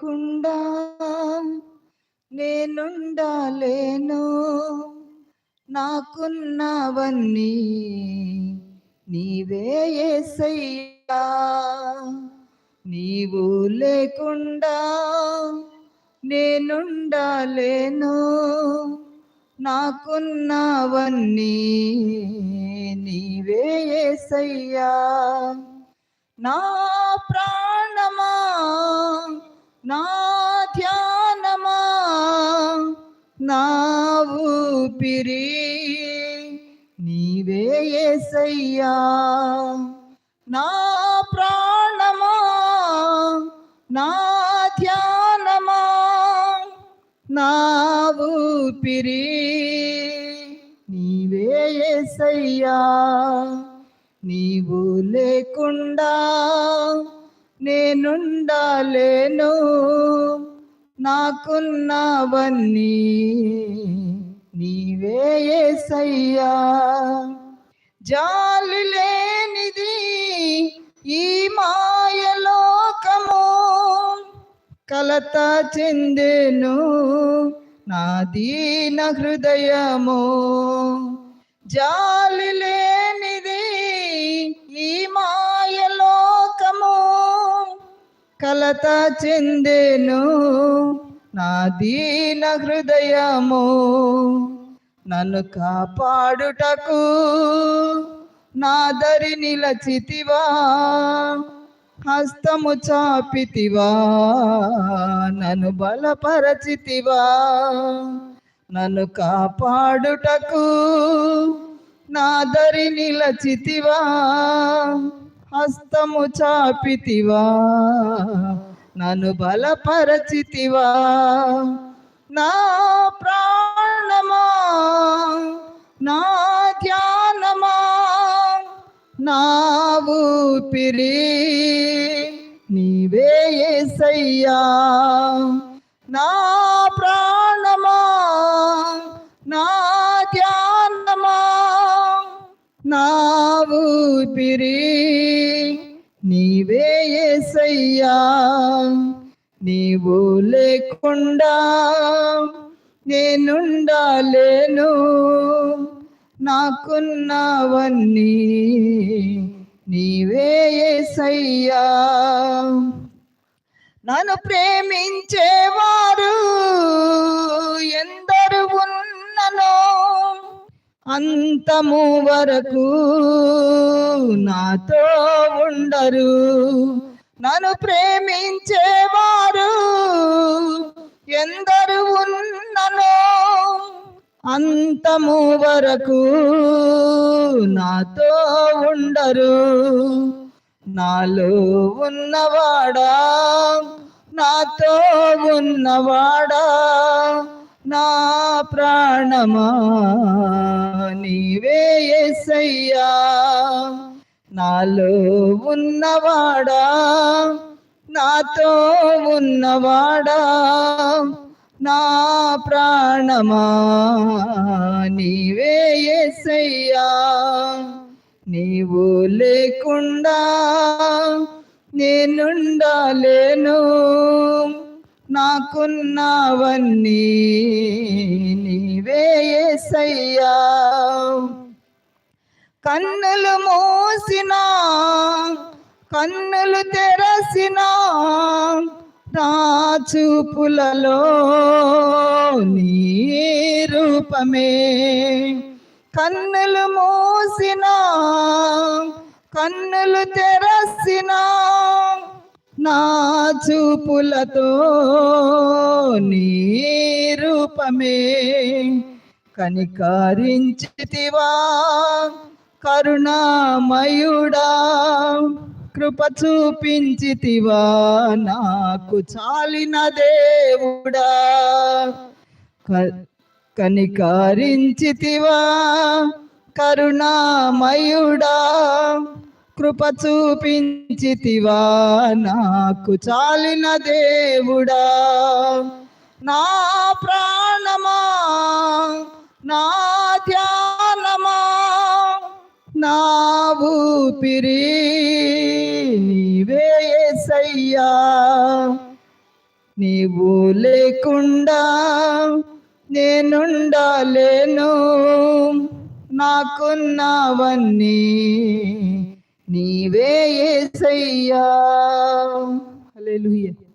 లేకుండా నేనుండాలేను. నాకున్నవన్నీ నీవే ఏసయ్యా. నీవు లేకుండా నేనుండాలేను. నాకున్నవన్నీ నీవే ఏసయ్యా. నా నా ధ్యానమా? నా ఊపిరి నీవే ఏసయ్యా. నా ప్రాణమా? నా ధ్యానమా? నా ఊపిరి నీవే ఏసయ్యా. నీవు లేకుండా నేనుండాలేను నాకున్నవన్నీ నీవే ఏసయ్యా. జాలి లేనిది ఈ మాయలోకము కలత చెందెను నా దీన హృదయము. జాలి లేనిది కలత చెందెను. నా దీన హృదయము నన్ను కాపాడుటకు. నా దరి నిలచితివా. హస్తము చాపితివా. నన్ను బలపరచితివా. నన్ను కాపాడుటకు. నా దరి నిలచితివా. హస్తము చాపితివా నన్ను బలపరచితివా. నా ప్రాణమా నా ధ్యానమా నా ఊపిరి నీవే ఏసయ్యా. నా ప్రాణమా నా ధ్యానమా నా ఊపిరి ఏసయ్యా నీవు లేకుండా నేనుండాలేను. నాకున్నావన్నీ నీవే ఏసయ్యా. నన్ను ప్రేమించేవారు ఎందరు ఉన్ననో అంతము వరకు నాతో ఉండరు. నన్ను ప్రేమించేవారు ఎందరు ఉన్ననో అంతము వరకు నాతో ఉండరు. నాలో ఉన్నవాడా? నాతో ఉన్నవాడా? నా ప్రాణమా? నీవే ఎసయ్యా నాలో ఉన్నవాడా? నాతో ఉన్నవాడా? నా ప్రాణమా? నీవే ఎసయ్యా నీవు లేకుండా నేనుండలేను. నాకున్నావన్నీ నీవే ఏసయ్యా. కన్నులు మూసిన కన్నులు తెరసిన నా చూపులలో నీ రూపమే. కన్నులు మూసిన కన్నులు తెరసిన నా చూపులతో నీ రూపమే. కనికరించితివా కరుణామయుడా కృప చూపించితివా నాకు చాలిన దేవుడా. క- కనికరించితివా కరుణామయుడా కృప చూపించితివా నాకు చాలిన దేవుడా. నా ప్రాణమా నా ధ్యా నా ఊపిరి నీవే యేసయ్యా నీవు లేకుండా నేనుండలేను. నాకున్నావన్నీ నీవే ఏసయ్యా. హల్లెలూయా.